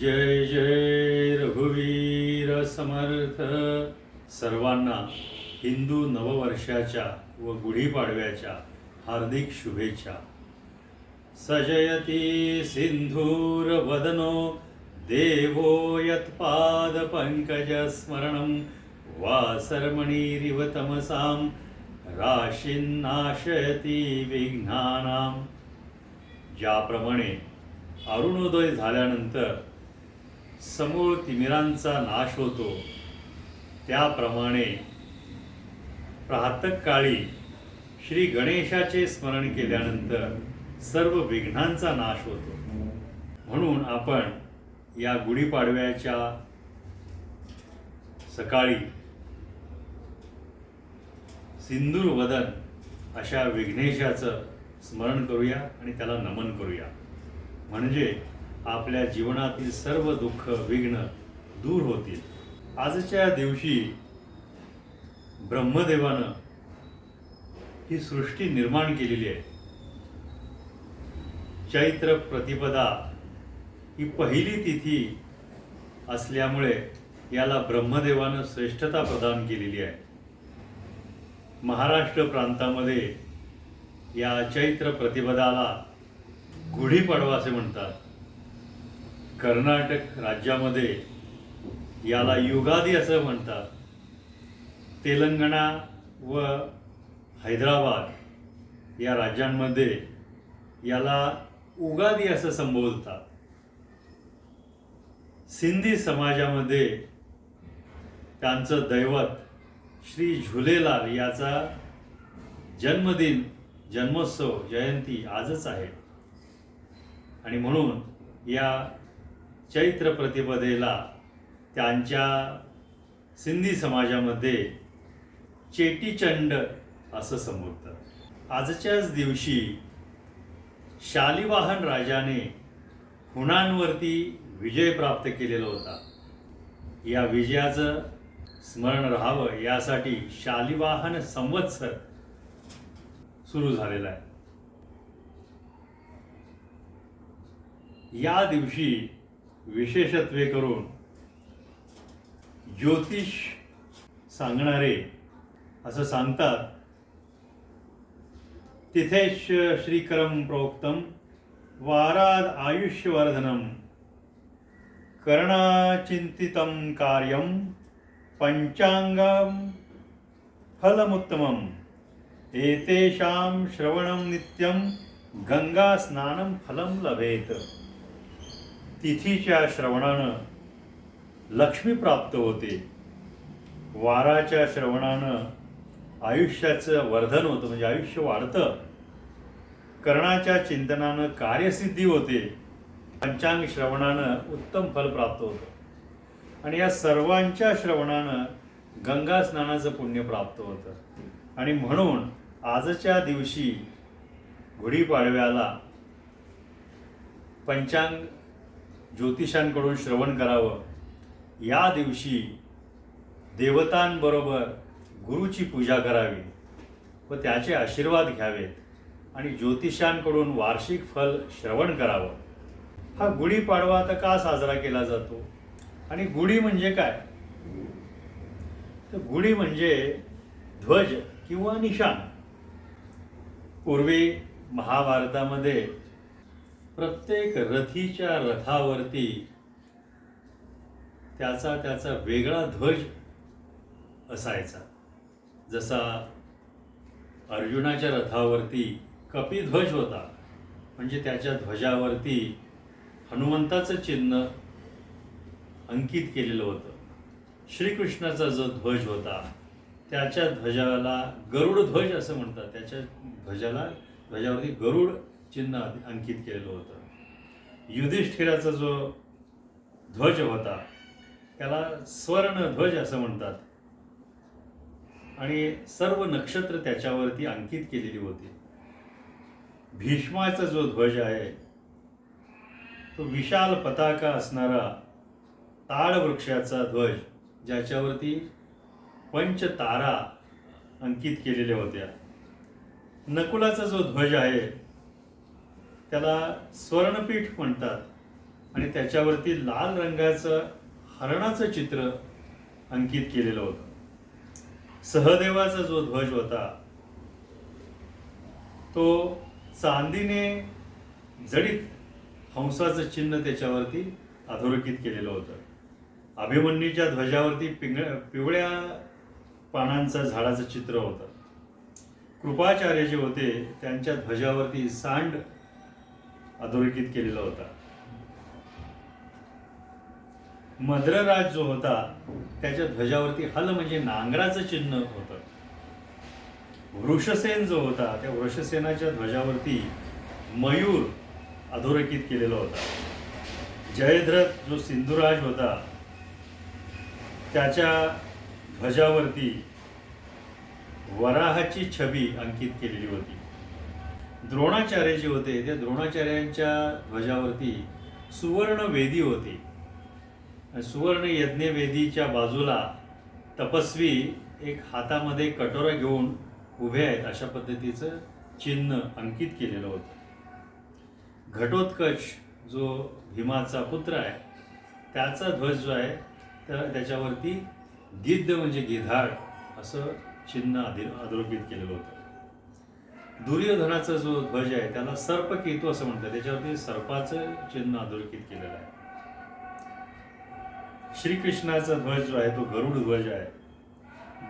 जय जय रघुवीर समर्थ. सर्वांना हिंदू नववर्षाच्या व गुढीपाडव्याच्या हार्दिक शुभेच्छा. सजयती सिंधूर वदनो देवो यत्पाद पंकज स्मरणं वासर्मणीरिव तमसां राशीन्नाशयती विघ्नानां. ज्याप्रमाणे अरुणोदय झाल्यानंतर समूळ तिमिरांचा नाश होतो. त्याप्रमाणे प्रातकाळी श्री गणेशाचे स्मरण केल्यानंतर सर्व विघ्नांचा नाश होतो. म्हणून आपण या गुढीपाडव्याच्या सकाळी सिंदूर वदन अशा विघ्नेशाचं स्मरण करूया आणि त्याला नमन करूया. म्हणजे आपल्या जीवनातील सर्व दुःख विघ्न दूर होतील. आजच्या दिवशी ब्रह्मदेवानं ही सृष्टी निर्माण केलेली आहे. चैत्र प्रतिपदा ही पहिली तिथी असल्यामुळे याला ब्रह्मदेवानं श्रेष्ठता प्रदान केलेली आहे. महाराष्ट्र प्रांतामध्ये या चैत्र प्रतिपदाला गुढीपाडवा असे म्हणतात. कर्नाटक राज्यामध्ये याला युगादी असं म्हणतात. तेलंगणा व हैदराबाद या राज्यांमध्ये याला उगादी असं संबोधतात. सिंधी समाजामध्ये त्यांचं दैवत श्री झुलेलाल याचा जन्मदिन जन्मोत्सव जयंती आजच आहे. आणि म्हणून या चैत्र प्रतिपदेला त्यांच्या सिंधी समाजामध्ये चेटीचंड असं संबोधतात. आजच्याच दिवशी शालिवाहन राजाने हुणांवरती विजय प्राप्त केलेला होता. या विजयाचं स्मरण राहावं यासाठी शालिवाहन संवत्सर सुरू झालेला आहे. या दिवशी विशेषत्वे करून ज्योतिष सांगणारे असं सांगतात. तिथेच श्रीकरम प्रोक्तम वाराद आयुष्यवर्धनम करणाचिंतितं कार्यं पञ्चाङ्गं फलमुत्तमम् एतेषां श्रवणं नित्यं गंगास्नानं फलं लभेत। तिथीच्या श्रवणानं लक्ष्मी प्राप्त होते. वाराच्या श्रवणानं आयुष्याचं वर्धन होतं म्हणजे आयुष्य वाढतं. कर्णाच्या चिंतनानं कार्यसिद्धी होते. पंचांग श्रवणानं उत्तम फल प्राप्त होतं. आणि या सर्वांच्या श्रवणानं गंगा स्नानाचं पुण्य प्राप्त होतं. आणि म्हणून आजच्या दिवशी गुढीपाडव्याला पंचांग ज्योतिषांकडून श्रवण करावं. या दिवशी देवतांबरोबर गुरुची पूजा करावी व त्याचे आशीर्वाद घ्यावेत आणि ज्योतिषांकडून वार्षिक फल श्रवण करावं. हा गुढीपाडवा तर का साजरा केला जातो? आणि गुढी म्हणजे काय? तर गुढी म्हणजे ध्वज किंवा निशाण. पूर्वी महाभारतामध्ये प्रत्येक रथीच्या रथावरती त्याचा त्याचा वेगळा ध्वज असायचा. जसा अर्जुनाच्या रथावरती कपिध्वज होता म्हणजे त्याच्या ध्वजावरती हनुमंताचं चिन्ह अंकित केलेलं होतं. श्रीकृष्णाचा जो ध्वज होता त्याच्या ध्वजाला गरुड ध्वज असं म्हणतात. त्याच्या ध्वजाला ध्वजावरती गरुड चिन्ह अंकित केलेलं होतं. युधिष्ठिराचा जो ध्वज होता त्याला स्वर्ण ध्वज असं म्हणतात. आणि सर्व नक्षत्र त्याच्यावरती अंकित केलेली होती. भीष्माचा जो ध्वज आहे तो विशाल पताका असणारा ताडवृक्षाचा ध्वज ज्याच्यावरती पंचतारा अंकित केलेल्या होत्या. नकुलाचा जो ध्वज आहे त्याला स्वर्णपीठ म्हणतात. आणि त्याच्यावरती लाल रंगाचं हरणाचं चित्र अंकित केलेलं होतं. सहदेवाचा जो ध्वज होता तो चांदीने जडित हंसाचं चिन्ह त्याच्यावरती अधोरेखित केलेलं होतं. अभिमन्यूच्या ध्वजावरती पिंग पिवळ्या पानांचं झाडाचं चित्र होतं. कृपाचार्य जे होते त्यांच्या ध्वजावरती सांड अधोरेखित केलेला होता. मद्रराज जो होता त्याच्या ध्वजावरती हल म्हणजे नांगराचं चिन्ह होतं. वृषसेन जो होता त्या वृषसेनाच्या ध्वजावरती मयूर अधोरेखित केलेला होता. जयद्रथ जो सिंधुराज होता त्याच्या ध्वजावरती वराहाची छबी अंकित केलेली होती. द्रोणाचार्य जे होते त्या द्रोणाचार्यांच्या ध्वजावरती सुवर्ण वेदी होती. सुवर्ण यज्ञवेदीच्या बाजूला तपस्वी एक हातामध्ये कटोरा घेऊन उभे आहेत अशा पद्धतीचं चिन्ह अंकित केलेलं होतं. घटोत्कच जो भीमाचा पुत्र आहे त्याचा ध्वज जो आहे तर त्याच्यावरती गिद्ध म्हणजे गिधाड असं चिन्ह अधि अधोरेखित केलेलं होतं. दुर्योधनाचा जो ध्वज आहे त्याला सर्प केतू असं म्हणतात. त्याच्यावरती सर्पाचं चिन्ह अधोरेखित केलेलं आहे. श्रीकृष्णाचा ध्वज जो आहे तो गरुड ध्वज आहे.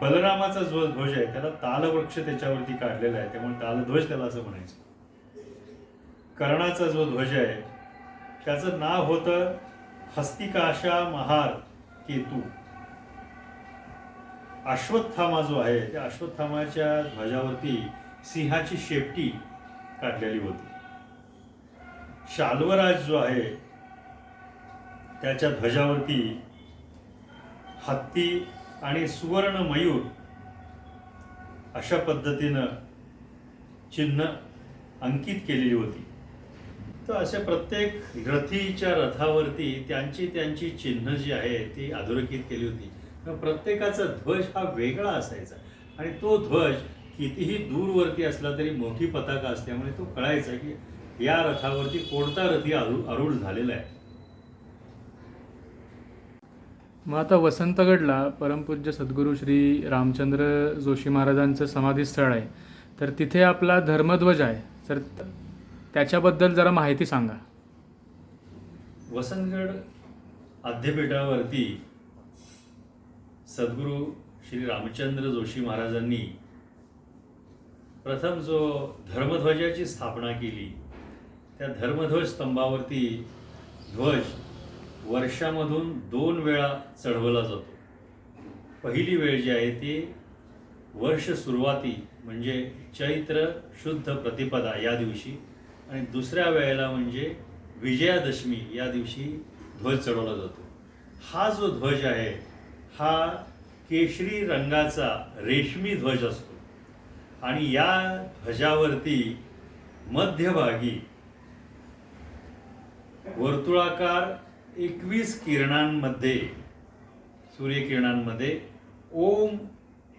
बलरामाचा जो ध्वज आहे त्याला तालवृक्ष त्याच्यावरती काढलेला आहे. त्यामुळे तालध्वज त्याला असं म्हणायचं. कर्णाचा जो ध्वज आहे त्याचं नाव होतं हस्तिकाशा महार केतू. अश्वत्थामा जो आहे त्या अश्वत्थामाच्या ध्वजावरती सिंहाची शेपटी काढलेली होती. शाल्वराज जो आहे त्याच्या ध्वजावरती हत्ती आणि सुवर्ण मयूर अशा पद्धतीनं चिन्ह अंकित केलेली होती. तर अशा प्रत्येक रथीच्या रथावरती त्यांची त्यांची चिन्ह जी आहे ती अधोरेखित केली होती. तर प्रत्येकाचा ध्वज हा वेगळा असायचा आणि तो ध्वज कितीही दूरवरती असला तरी मोठी पताका असल्यामुळे तो कळायचा की या रथावरती कोणता रथी आरूढ आरूढ झालेला आहे. मग आता वसंतगडला परमपूज्य सद्गुरू श्री रामचंद्र जोशी महाराजांचं समाधीस्थळ आहे. तर तिथे आपला धर्मध्वज आहे. तर त्याच्याबद्दल जरा माहिती सांगा. वसंतगड आद्यपीठावरती सद्गुरू श्री रामचंद्र जोशी महाराजांनी प्रथम जो धर्मध्वजाची स्थापना केली त्या धर्मध्वज स्तंभावरती ध्वज वर्षामधून दोन वेळा चढवला जातो. पहिली वेळ जी आहे ती वर्ष सुरुवाती म्हणजे चैत्र शुद्ध प्रतिपदा या दिवशी आणि दुसऱ्या वेळेला म्हणजे विजयादशमी या दिवशी ध्वज चढवला जातो. हा जो ध्वज आहे हा केशरी रंगाचा रेशमी ध्वज असतो. आणि या ध्वजावरती मध्यभागी वर्तुळाकार एकवीस किरणांमध्ये सूर्यकिरणांमध्ये ओम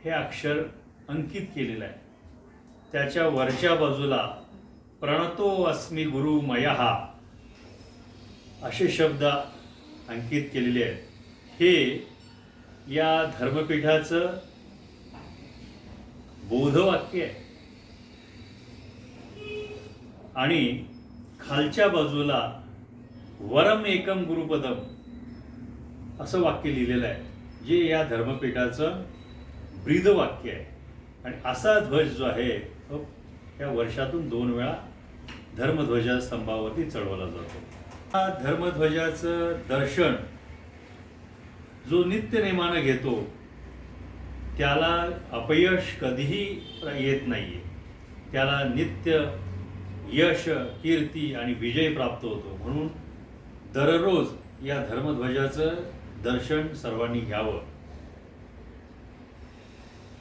हे अक्षर अंकित केलेलं आहे. त्याच्या वरच्या बाजूला प्रणतो अस्मी गुरु मयहा असे शब्द अंकित केलेले आहेत. हे या धर्मपीठाचं बोधवाक्य आहे. आणि खालच्या बाजूला वरम एकम गुरुपदम असं वाक्य लिहिलेलं आहे. जे या धर्मपीठाचं ब्रीद वाक्य आहे. आणि असा ध्वज जो आहे तो या वर्षातून दोन वेळा धर्मध्वजा स्तंभावरती चढवला जातो. हा धर्मध्वजाचं दर्शन जो नित्यनेमानं घेतो त्याला अपयश कधीही येत नाहीये. त्याला नित्य यश कीर्ती आणि विजय प्राप्त होतो. म्हणून दररोज या धर्मध्वजाचं दर्शन सर्वांनी घ्यावं.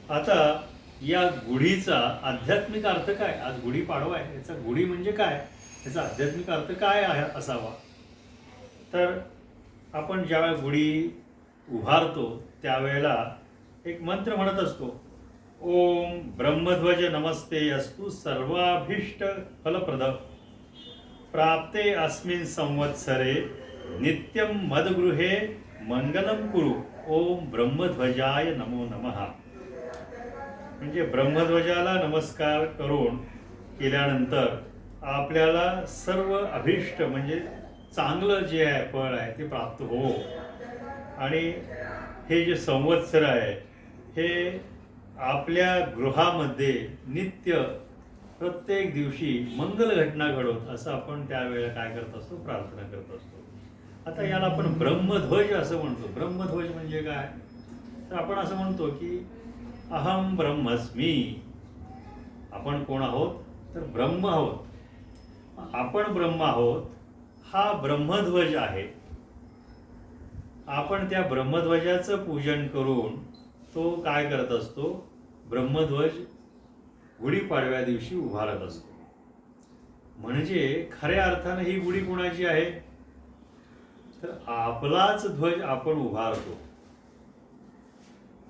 आता या गुढीचा आध्यात्मिक अर्थ काय? आज गुढी पाडवा आहे. याचा गुढी म्हणजे काय? याचा आध्यात्मिक अर्थ काय आहे असावा? तर आपण ज्यावेळेला गुढी उभारतो त्यावेळेला एक मंत्र म्हणत असतो. ओम ब्रह्मध्वज नमस्ते अस्तु सर्वाभीष्ट फलप्रद. प्राप्ते अस्मिन संवत्सरे नित्यम मदगृहे मंगलम कुरु। ओम ब्रह्मध्वजाय नमो नमः. म्हणजे ब्रह्मध्वजाला नमस्कार करून केल्यानंतर आपल्याला सर्व अभिष्ट म्हणजे चांगलं जे आहे फळ आहे ते प्राप्त हो. आणि हे जे संवत्सर आहे हे आपल्या गृहामध्ये नित्य प्रत्येक दिवशी मंगल घटना घडवत असं आपण त्यावेळेला काय करत असतो? प्रार्थना करत असतो. आता याला आपण ब्रह्मध्वज असं म्हणतो. ब्रह्मध्वज म्हणजे काय? तर आपण असं म्हणतो की अहम ब्रह्मस्मी. आपण कोण आहोत? तर ब्रह्म आहोत. आपण ब्रह्म आहोत हा ब्रह्मध्वज आहे. आपण त्या ब्रह्मध्वजाचं पूजन करून तो काय करत असतो? ब्रह्मध्वज गुढीपाडव्या दिवशी उभारत असतो. म्हणजे खऱ्या अर्थानं ही गुढी कोणाची आहे? तर आपलाच ध्वज आपण उभारतो.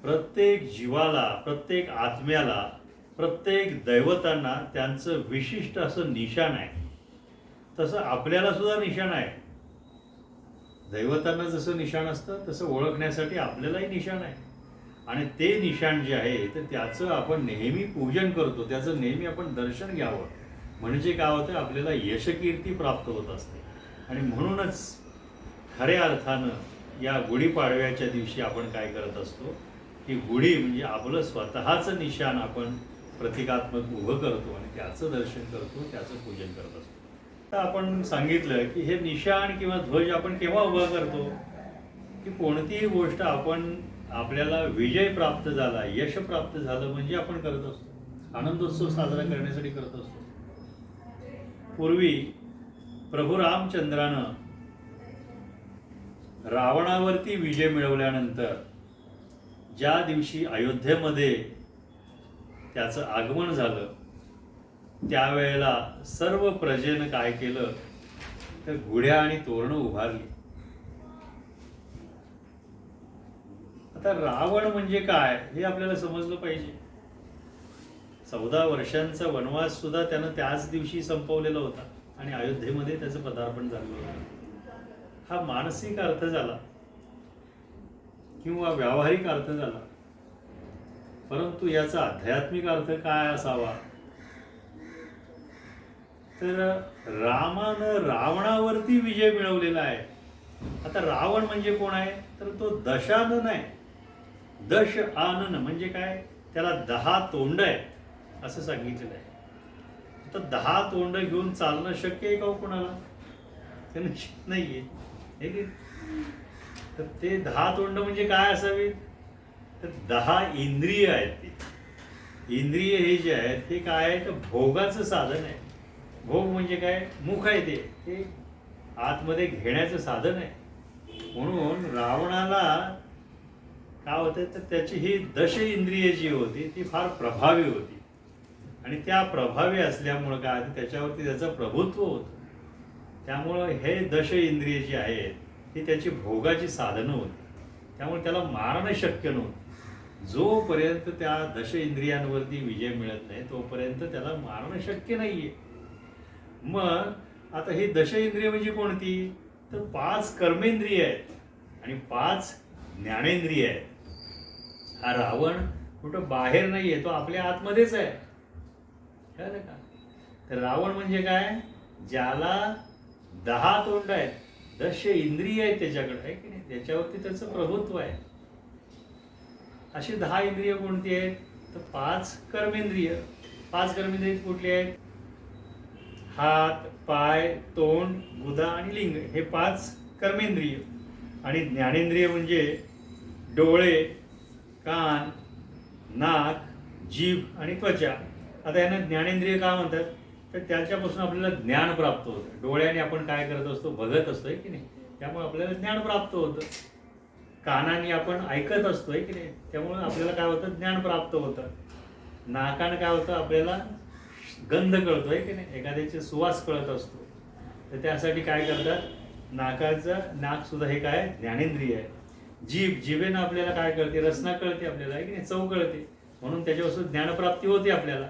प्रत्येक जीवाला प्रत्येक आत्म्याला प्रत्येक दैवतांना त्यांचं विशिष्ट असं निशाण आहे. तसं आपल्याला सुद्धा निशाण आहे. दैवतांना जसं निशाण असतं तसं ओळखण्यासाठी आपल्यालाही निशाण आहे. आणि ते निशाण जे आहे तर त्याचं आपण नेहमी पूजन करतो त्याचं नेहमी आपण दर्शन घ्यावं. म्हणजे काय होतं आपल्याला यशकीर्ती प्राप्त होत असते. आणि म्हणूनच खऱ्या अर्थानं या गुढीपाडव्याच्या दिवशी आपण काय करत असतो की गुढी म्हणजे आपलं स्वतःचं निशाण आपण प्रतिकात्मक उभं करतो आणि त्याचं दर्शन करतो त्याचं पूजन करत असतो. तर आपण सांगितलं की हे निशाण किंवा ध्वज आपण केव्हा उभा करतो? की कोणतीही गोष्ट आपण आपल्याला विजय प्राप्त झाला यश प्राप्त झालं म्हणजे आपण करत असतो. आनंदोत्सव साजरा करण्यासाठी करत असतो. पूर्वी प्रभू रामचंद्रानं रावणावरती विजय मिळवल्यानंतर ज्या दिवशी अयोध्येमध्ये त्याचं आगमन झालं त्यावेळेला सर्व प्रजेनं काय केलं? तर गुढ्या आणि तोरणं उभारली. आता रावण म्हणजे काय हे आपल्याला समजलं पाहिजे. चौदा वर्षांचा वनवास सुद्धा त्यानं त्याच दिवशी संपवलेला होता आणि अयोध्येमध्ये त्याचं पदार्पण झालं होतं. हा मानसिक अर्थ झाला किंवा व्यावहारिक अर्थ झाला. परंतु याचा आध्यात्मिक अर्थ काय असावा? तर रामानं रावणावरती विजय मिळवलेला आहे. आता रावण म्हणजे कोण आहे? तर तो दशानन आहे दश आनन म्हणजे काय? त्याला दहा तोंड आहेत असं सांगितलेलं आहे. तर दहा तोंड घेऊन चालणं शक्य आहे का हो कोणाला? ते निश्चित नाहीये. हे तर ते दहा तोंड म्हणजे काय असावे? तर दहा इंद्रिय आहेत ते. इंद्रिय हे जे आहेत ते काय आहे तर भोगाचं साधन आहे. भोग म्हणजे काय? मुख आहे ते. ते आतमध्ये घेण्याचं साधन आहे. म्हणून रावणाला काय होतं? तर त्याची ही दश इंद्रिय जी होती ती फार प्रभावी होती. आणि त्या प्रभावी असल्यामुळं काय त्याच्यावरती त्याचं प्रभुत्व होतं. त्यामुळं हे दश इंद्रिय जी आहेत ही त्याची भोगाची साधनं होती. त्यामुळे त्याला मारणं शक्य नव्हतं. जोपर्यंत त्या दश इंद्रियांवरती विजय मिळत नाही तोपर्यंत त्याला मारणं शक्य नाही आहे मग आता ही दश इंद्रिय म्हणजे कोणती? तर पाच कर्मेंद्रिय आहेत. आणि पाच ज्ञानेंद्रिय आहेत. हा रावण कुठं बाहेर नाहीये तो आपल्या आतमध्येच आहे. कळलं का? तर रावण म्हणजे काय? ज्याला दहा तोंड आहेत दश इंद्रिय आहेत त्याच्याकडे आहे की नाही? त्याच्यावरती त्याचं प्रभुत्व आहे. अशी दहा इंद्रिय कोणती आहेत? तर पाच कर्मेंद्रिय. पाच कर्मेंद्रिय कुठली आहेत? हात पाय तोंड गुदा आणि लिंग हे पाच कर्मेंद्रिय. आणि ज्ञानेंद्रिय म्हणजे डोळे कान नाक जीभ आणि त्वचा. आता यांना ज्ञानेंद्रिय का म्हणतात? तर त्याच्यापासून आपल्याला ज्ञान प्राप्त होतं. डोळ्याने आपण काय करत असतो? बघत असतोय की नाही? त्यामुळे आपल्याला ज्ञान प्राप्त होतं. कानाने आपण ऐकत असतोय की नाही? त्यामुळे आपल्याला काय होतं? ज्ञान प्राप्त होतं. नाकानं काय होतं? आपल्याला गंध कळतोय की नाही? एखाद्याचे सुवास कळत असतो. तर त्यासाठी काय करतात? नाकाचं नाक सुद्धा हे काय? ज्ञानेंद्रिय आहे. जीभ जिभेनं आपल्याला काय कळते? रसना कळते आपल्याला की नाही? चव कळते. म्हणून त्याच्यापासून ज्ञानप्राप्ती होते आपल्याला.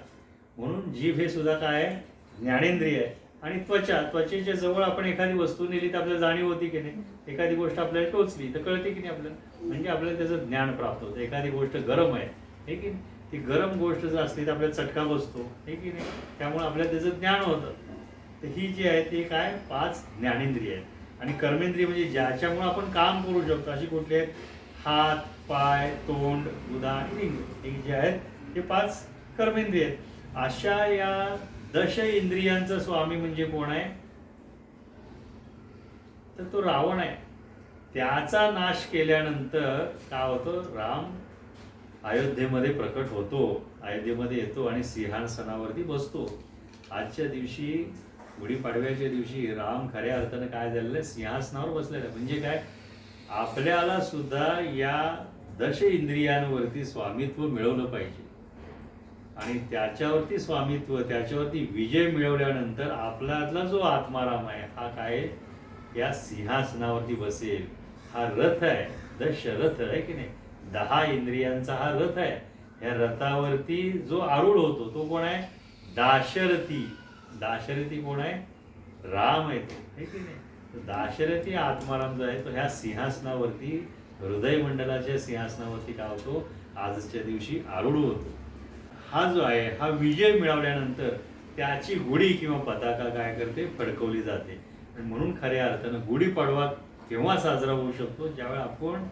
म्हणून जीभ हे सुद्धा काय? आहे ज्ञानेंद्रिय आहे. आणि त्वचा त्वचेच्या जवळ आपण एखादी वस्तू नेली तर आपल्याला जाणीव होती की नाही? एखादी गोष्ट आपल्याला टोचली तर कळते की नाही आपल्याला? म्हणजे आपल्याला त्याचं ज्ञान प्राप्त होतं. एखादी गोष्ट गरम आहे हे की नाही? ती गरम गोष्ट जर असली तर आपल्याला चटका बसतो हे की नाही? त्यामुळे आपल्याला त्याचं ज्ञान होतं. तर ही जी आहे ती काय? पाच ज्ञानेंद्रिय आहेत. आणि कर्मेंद्रिय म्हणजे ज्याच्यामुळे आपण काम करू शकतो अशी कुठली आहेत? हात पाय तोंड उदा लिंग. हे जे आहेत हे पाच कर्मेंद्रिय आहेत. अशा या दश इंद्रियांचा स्वामी म्हणजे कोण आहे? तर तो रावण आहे. त्याचा नाश केल्यानंतर काय होतं? राम अयोध्येमध्ये प्रकट होतो. अयोध्येमध्ये येतो आणि सिंहासनावरती बसतो. आजच्या दिवशी गुढीपाडव्याच्या दिवशी राम खऱ्या अर्थानं काय झालेलं सिंहासनावर बसलेलं म्हणजे काय? आपल्याला सुद्धा या दश इंद्रियांवरती स्वामित्व मिळवलं पाहिजे. आणि त्याच्यावरती स्वामित्व त्याच्यावरती विजय मिळवल्यानंतर आपल्यातला जो आत्माराम आहे हा काय या सिंहासनावरती बसेल. हा रथ आहे. दशरथ आहे की नाही? दहा इंद्रियांचा हा रथ आहे. या रथावरती जो आरूढ होतो तो कोण आहे? दाशरथी. दाशरथी कोण आहे? राम आहे तो. आहे की नाही? तर दाशरथी आत्माराम जो आहे तो ह्या सिंहासनावरती हृदय मंडलाच्या सिंहासनावरती काय होतो? आजच्या दिवशी आरूढ होतो. हा जो आहे हा विजय मिळवल्यानंतर त्याची गुढी किंवा पताका काय करते? फडकवली जाते. आणि म्हणून खऱ्या अर्थानं गुढीपाडवा केव्हा साजरा होऊ शकतो? ज्यावेळी आपण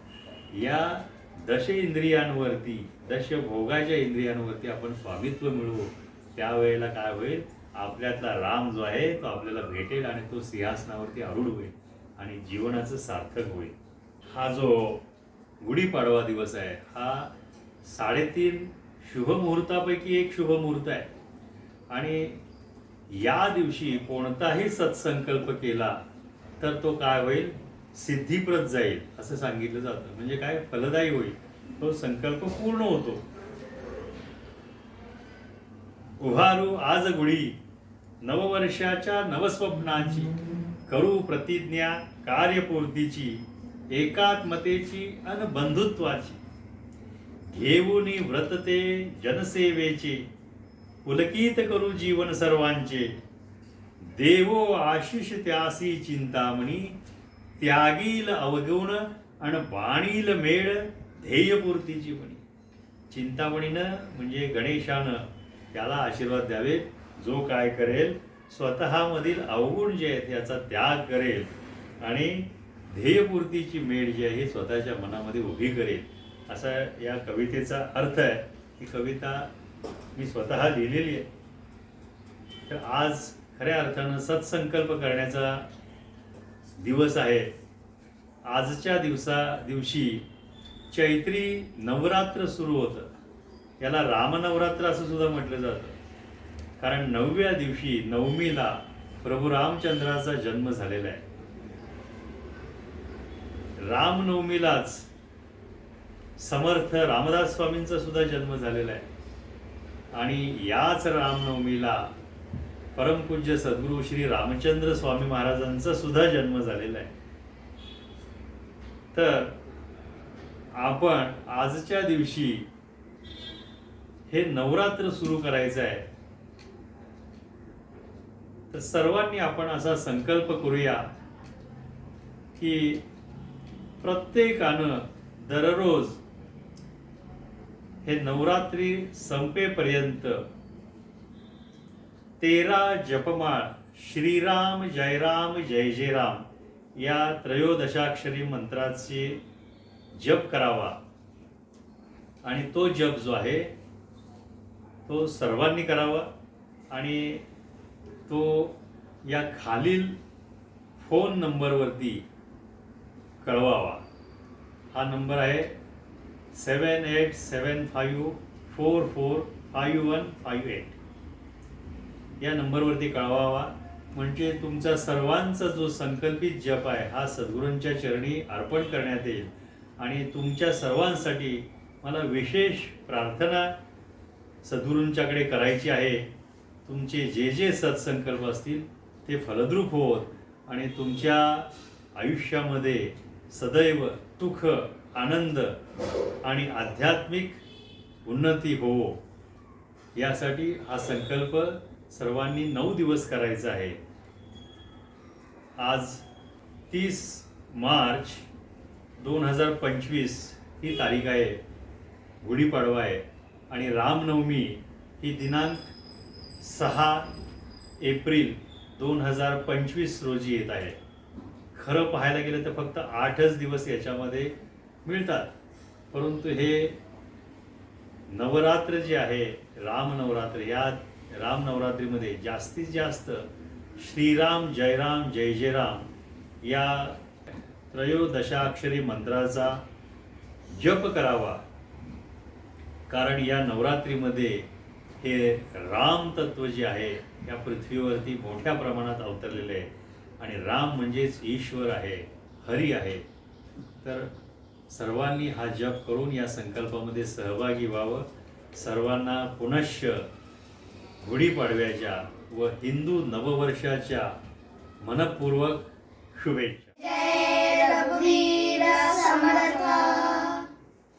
या दश इंद्रियांवरती दश भोगाच्या इंद्रियांवरती आपण स्वामित्व मिळवू त्यावेळेला काय होईल? आपल्यातला राम जो आहे तो आपल्याला भेटेल आणि तो सिंहासनावरती आरूढ होईल आणि जीवनाचं सार्थक होईल. हा जो गुढीपाडवा दिवस आहे हा साडेतीन शुभ मुहूर्तापैकी एक शुभ मुहूर्त आहे. आणि या दिवशी कोणताही सत्संकल्प केला तर तो काय होईल? सिद्धीप्रत जाईल असं सांगितलं जातं. म्हणजे काय? फलदायी होईल. तो संकल्प पूर्ण होतो. उभारू आज गुढी. नववर्षाच्या नवस्वप्नाची करू प्रतिज्ञा कार्यपूर्तीची एकात्मतेची अन बंधुत्वाची. घेऊनी व्रतते जनसेवेचे पुलकित करू जीवन सर्वांचे. देवो आशिष त्यासी चिंतामणी त्यागील अवगुण आणि बाणील मेळ ध्येयपूर्तीची म्हणी चिंतामणीनं म्हणजे गणेशानं त्याला आशीर्वाद द्यावेत. जो काय करेल स्वतःमधील अवगुण जे आहेत याचा त्याग करेल आणि ध्येयपूर्तीची मेळ जी आहे ही स्वतःच्या मनामध्ये उभी करेल. असा या कवितेचा अर्थ आहे. ही कविता मी स्वतः लिहिलेली आहे. तर आज खऱ्या अर्थानं सत्संकल्प करण्याचा दिवस आहे. आजच्या दिवसा दिवशी चैत्री नवरात्र सुरू होतं. याला रामनवरात्र असं सुद्धा म्हटलं जातं. कारण नवव्या दिवशी नवमीला प्रभू रामचंद्राचा जन्म झालेला आहे. रामनवमीलाच समर्थ रामदास स्वामींचा सुद्धा जन्म झालेला आहे. आणि याच रामनवमीला परमपूज्य सद्गुरू श्री रामचंद्र स्वामी महाराजांचा सुद्धा जन्म झालेला आहे. तर आपण आजच्या दिवशी हे नवरात्र सुरू करायचं आहे. तर सर्वांनी आपण असा संकल्प करूया की प्रत्येकानं दररोज हे नवरात्री संपेपर्यंत तेरा जपमाळ श्रीराम जयराम जय जय राम या त्रयोदशाक्षरी मंत्राचे जप करावा. आणि तो जप जो आहे तो सर्वांनी करावा. आणि तो या खालील फोन नंबरवरती कळवावा. हा नंबर आहे seven eight seven five four four five one five eight. या नंबरवरती कळवावा. म्हणजे तुमचा सर्वांचा जो संकल्पित जप आहे हा सद्गुरूंच्या चरणी अर्पण करण्यात येईल. आणि तुमच्या सर्वांसाठी मला विशेष प्रार्थना सद्गुरूंच्याकडे करायची आहे. तुमचे जे जे सत्संकल्प असतील ते फलद्रूप होत आणि तुमच्या आयुष्यामध्ये सदैव सुख आनंद आणि आध्यात्मिक उन्नती होवो. यासाठी हा संकल्प सर्वांनी नऊ दिवस करायचा आहे. आज तीस मार्च दोन हजार पंचवीस ही तारीख आहे. गुढीपाडवा आहे आणि रामनवमी ही दिनांक सहा एप्रिल दोन हजार पंचवीस रोजी येत आहे. खरं पाहायला गेलं तर फक्त आठच दिवस याच्यामध्ये मिळतात. परंतु हे नवरात्र जे आहे राम नवरात्र या राम नवरात्रीमध्ये जास्तीत जास्त श्रीराम जयराम जय जयराम या त्रयोदशाक्षरी मंत्राचा जप करावा. कारण या नवरात्रीमध्ये हे राम तत्व जे आहे या पृथ्वीवरती मोठ्या प्रमाणात अवतरलेले आहे. आणि राम म्हणजेच ईश्वर आहे हरी आहे. तर सर्वांनी हा जप करून या संकल्पामध्ये सहभागी व्हावं. सर्वांना पुनश्च गुढीपाडव्याच्या व हिंदू नववर्षाच्या मनपूर्वक शुभेच्छा. जय रघुवीर समर्थ.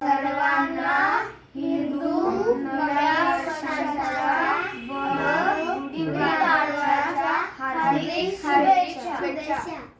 सर्वांना व गुढीपाडव्याच्या हार्दिक शुभेच्छा